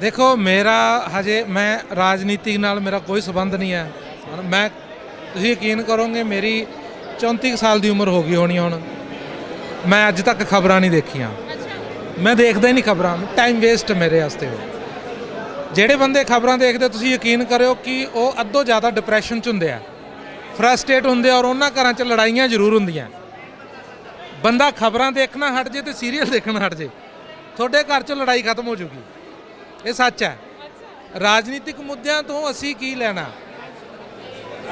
ਦੇਖੋ, ਮੇਰਾ ਹਜੇ ਮੈਂ ਰਾਜਨੀਤੀ ਨਾਲ ਮੇਰਾ ਕੋਈ ਸਬੰਧ ਨਹੀਂ ਹੈ। ਮੈਂ, ਤੁਸੀਂ ਯਕੀਨ ਕਰੋਗੇ, ਮੇਰੀ 34 ਕੁ ਸਾਲ ਦੀ ਉਮਰ ਹੋ ਗਈ ਹੋਣੀ ਹੁਣ। ਮੈਂ ਅੱਜ ਤੱਕ ਖਬਰਾਂ ਨਹੀਂ ਦੇਖੀਆਂ। ਮੈਂ ਦੇਖਦਾ ਹੀ ਨਹੀਂ ਖਬਰਾਂ। ਟਾਈਮ ਵੇਸਟ ਮੇਰੇ ਵਾਸਤੇ ਉਹ ਜਿਹੜੇ ਬੰਦੇ ਖਬਰਾਂ ਦੇਖਦੇ, ਤੁਸੀਂ ਯਕੀਨ ਕਰਿਓ ਕਿ ਉਹ ਅੱਧੋ ਜ਼ਿਆਦਾ ਡਿਪਰੈਸ਼ਨ 'ਚ ਹੁੰਦੇ ਆ। ਫਰਸਟ੍ਰੇਟ ਹੁੰਦੇ ਆ ਔਰ ਉਹਨਾਂ ਘਰਾਂ 'ਚ ਲੜਾਈਆਂ ਜ਼ਰੂਰ ਹੁੰਦੀਆਂ। ਬੰਦਾ ਖਬਰਾਂ ਦੇਖਣਾ ਹਟ ਜੇ ਤੇ ਸੀਰੀਅਲ ਦੇਖਣਾ ਹਟ ਜੇ। ਤੁਹਾਡੇ ਘਰ 'ਚ ਲੜਾਈ ਖਤਮ ਹੋ ਜੂਗੀ। ਇਹ ਸੱਚ ਹੈ। ਰਾਜਨੀਤਿਕ ਮੁੱਦਿਆਂ ਤੋਂ ਅਸੀਂ ਕੀ ਲੈਣਾ?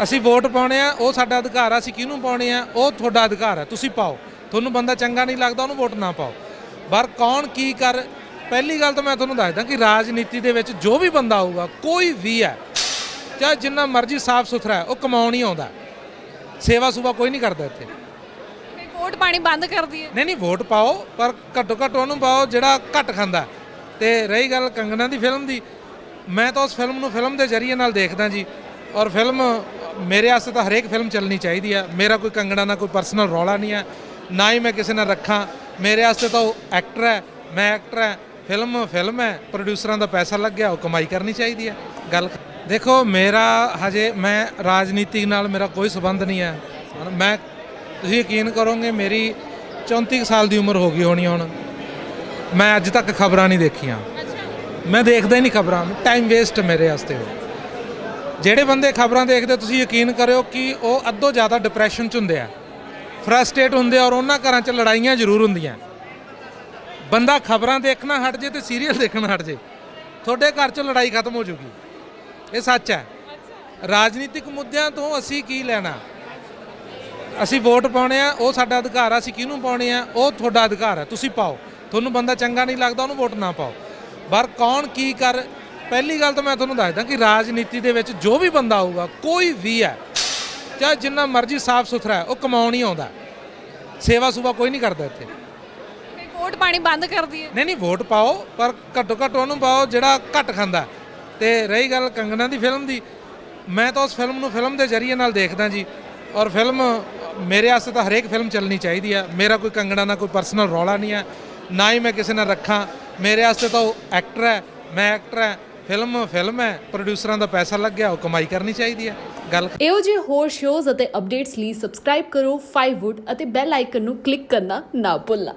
ਅਸੀਂ ਵੋਟ ਪਾਉਣੇ ਆ ਉਹ ਸਾਡਾ ਅਧਿਕਾਰ ਆ ਅਸੀਂ ਕਿਹਨੂੰ ਪਾਉਣੇ ਆ ਉਹ ਤੁਹਾਡਾ ਅਧਿਕਾਰ ਹੈ ਤੁਸੀਂ ਪਾਓ। ਤੁਹਾਨੂੰ ਬੰਦਾ ਚੰਗਾ ਨਹੀਂ ਲੱਗਦਾ ਉਹਨੂੰ ਵੋਟ ਨਾ ਪਾਓ। ਪਰ ਕੌਣ ਕੀ ਕਰ ਪਹਿਲੀ ਗੱਲ ਤਾਂ ਮੈਂ ਤੁਹਾਨੂੰ ਦੱਸਦਾ ਕਿ ਰਾਜਨੀਤੀ ਦੇ ਵਿੱਚ ਜੋ ਵੀ ਬੰਦਾ ਆਊਗਾ ਕੋਈ ਵੀ ਹੈ ਚਾਹੇ ਜਿੰਨਾ ਮਰਜ਼ੀ ਸਾਫ਼ ਸੁਥਰਾ ਹੈ ਉਹ ਕਮਾਉਣ ਹੀ ਆਉਂਦਾ। ਸੇਵਾ ਸੁਭਾ ਕੋਈ ਨਹੀਂ ਕਰਦਾ ਇੱਥੇ। ਵੋਟ ਪਾਣੀ ਬੰਦ ਕਰ ਦਈਏ। ਨਹੀਂ ਨਹੀਂ ਵੋਟ ਪਾਓ ਪਰ ਘੱਟੋ ਘੱਟ ਉਹਨੂੰ ਪਾਓ ਜਿਹੜਾ ਘੱਟ ਖਾਂਦਾ। ਤੇ ਰਹੀ ਗੱਲ ਕੰਗਣਾ ਦੀ ਫਿਲਮ ਦੀ, ਮੈਂ ਤਾਂ ਉਸ ਫਿਲਮ ਨੂੰ ਫਿਲਮ ਦੇ ਜ਼ਰੀਏ ਨਾਲ ਦੇਖਦਾ ਜੀ। ਔਰ ਫਿਲਮ ਮੇਰੇ ਵਾਸਤੇ ਤਾਂ ਹਰੇਕ ਫਿਲਮ ਚੱਲਣੀ ਚਾਹੀਦੀ ਆ। ਮੇਰਾ ਕੋਈ ਕੰਗਣਾ ਨਾਲ ਕੋਈ ਪਰਸਨਲ ਰੌਲਾ ਨਹੀਂ ਹੈ ਨਾ ਹੀ ਮੈਂ ਕਿਸੇ ਨਾਲ ਰੱਖਾਂ। ਮੇਰੇ ਵਾਸਤੇ ਤਾਂ ਉਹ ਐਕਟਰ ਹੈ, ਮੈਂ ਐਕਟਰ ਹੈ, ਫਿਲਮ ਫਿਲਮ ਹੈ ਪ੍ਰੋਡਿਊਸਰਾਂ ਦਾ ਪੈਸਾ ਲੱਗਿਆ ਉਹ ਕਮਾਈ ਕਰਨੀ ਚਾਹੀਦੀ ਹੈ ਗੱਲ ਦੇਖੋ, ਮੇਰਾ ਹਜੇ ਮੈਂ ਰਾਜਨੀਤੀ ਨਾਲ ਮੇਰਾ ਕੋਈ ਸਬੰਧ ਨਹੀਂ ਹੈ ਮੈਂ, ਤੁਸੀਂ ਯਕੀਨ ਕਰੋਗੇ, ਮੇਰੀ 34 ਕੁ ਸਾਲ ਦੀ ਉਮਰ ਹੋ ਗਈ ਹੋਣੀ ਹੁਣ। ਮੈਂ ਅੱਜ ਤੱਕ ਖਬਰਾਂ ਨਹੀਂ ਦੇਖੀਆਂ। ਮੈਂ ਦੇਖਦਾ ਹੀ ਨਹੀਂ ਖਬਰਾਂ। ਟਾਈਮ ਵੇਸਟ ਮੇਰੇ ਵਾਸਤੇ ਉਹ ਜਿਹੜੇ ਬੰਦੇ ਖਬਰਾਂ ਦੇਖਦੇ, ਤੁਸੀਂ ਯਕੀਨ ਕਰਿਓ ਕਿ ਉਹ ਅੱਧੋ ਜ਼ਿਆਦਾ ਡਿਪਰੈਸ਼ਨ 'ਚ ਹੁੰਦੇ ਆ। ਫਰਸਟ੍ਰੇਟ ਹੁੰਦੇ ਆ ਔਰ ਉਹਨਾਂ ਘਰਾਂ 'ਚ ਲੜਾਈਆਂ ਜ਼ਰੂਰ ਹੁੰਦੀਆਂ। ਬੰਦਾ ਖਬਰਾਂ ਦੇਖਣਾ ਹਟ ਜੇ ਤੇ ਸੀਰੀਅਲ ਦੇਖਣਾ ਹਟ ਜੇ। ਤੁਹਾਡੇ ਘਰ 'ਚ ਲੜਾਈ ਖਤਮ ਹੋ ਜੂਗੀ। ਇਹ ਸੱਚ ਹੈ। ਰਾਜਨੀਤਿਕ ਮੁੱਦਿਆਂ ਤੋਂ ਅਸੀਂ ਕੀ ਲੈਣਾ? ਅਸੀਂ ਵੋਟ ਪਾਉਣੇ ਆ, ਉਹ ਸਾਡਾ ਅਧਿਕਾਰ ਆ, ਅਸੀਂ ਕਿਹਨੂੰ ਪਾਉਣੇ ਆ? ਉਹ ਤੁਹਾਡਾ ਅਧਿਕਾਰ ਹੈ। ਤੁਸੀਂ ਪਾਓ। ਤੁਹਾਨੂੰ ਬੰਦਾ ਚੰਗਾ ਨਹੀਂ ਲੱਗਦਾ ਉਹਨੂੰ ਵੋਟ ਨਾ ਪਾਓ। ਪਰ ਕੌਣ ਕੀ ਕਰ ਪਹਿਲੀ ਗੱਲ ਤਾਂ ਮੈਂ ਤੁਹਾਨੂੰ ਦੱਸਦਾ ਕਿ ਰਾਜਨੀਤੀ ਦੇ ਵਿੱਚ ਜੋ ਵੀ ਬੰਦਾ ਆਊਗਾ ਕੋਈ ਵੀ ਹੈ ਚਾਹੇ ਜਿੰਨਾ ਮਰਜ਼ੀ ਸਾਫ਼ ਸੁਥਰਾ ਹੈ ਉਹ ਕਮਾਉਣ ਹੀ ਆਉਂਦਾ। ਸੇਵਾ ਸੁਭਾ ਕੋਈ ਨਹੀਂ ਕਰਦਾ ਇੱਥੇ। ਵੋਟ ਪਾਣੀ ਬੰਦ ਕਰ ਦਈਏ। ਨਹੀਂ ਨਹੀਂ ਵੋਟ ਪਾਓ ਪਰ ਘੱਟੋ ਘੱਟ ਉਹਨੂੰ ਪਾਓ ਜਿਹੜਾ ਘੱਟ ਖਾਂਦਾ। ਤੇ ਰਹੀ ਗੱਲ ਕੰਗਣਾ ਦੀ ਫਿਲਮ ਦੀ ਮੈਂ ਤਾਂ ਉਸ ਫਿਲਮ ਨੂੰ ਫਿਲਮ ਦੇ ਜ਼ਰੀਏ ਨਾਲ ਦੇਖਦਾ ਜੀ। ਔਰ ਫਿਲਮ ਮੇਰੇ ਵਾਸਤੇ ਤਾਂ ਹਰੇਕ ਫਿਲਮ ਚੱਲਣੀ ਚਾਹੀਦੀ ਆ ਮੇਰਾ ਕੋਈ ਕੰਗਣਾ ਨਾਲ ਕੋਈ ਪਰਸਨਲ ਰੌਲਾ ਨਹੀਂ ਹੈ। ਨਾ ਹੀ ਮੈਂ ਕਿਸੇ ਨਾਲ ਰੱਖਾਂ। ਮੇਰੇ ਵਾਸਤੇ ਤਾਂ ਉਹ ਐਕਟਰ ਹੈ, ਮੈਂ ਐਕਟਰ ਹਾਂ ਫਿਲਮ ਫਿਲਮ ਹੈ ਪ੍ਰੋਡਿਊਸਰਾਂ ਦਾ ਪੈਸਾ ਲੱਗਿਆ ਉਹ ਕਮਾਈ ਕਰਨੀ ਚਾਹੀਦੀ ਹੈ। ਗੱਲ ਇਹੋ ਜਿਹੇ ਹੋਰ ਸ਼ੋਜ਼ ਅਤੇ ਅਪਡੇਟਸ ਲਈ ਸਬਸਕ੍ਰਾਈਬ ਕਰੋ 5wood ਅਤੇ ਬੈਲ ਆਈਕਨ ਨੂੰ ਕਲਿੱਕ ਕਰਨਾ ਨਾ ਭੁੱਲਣਾ।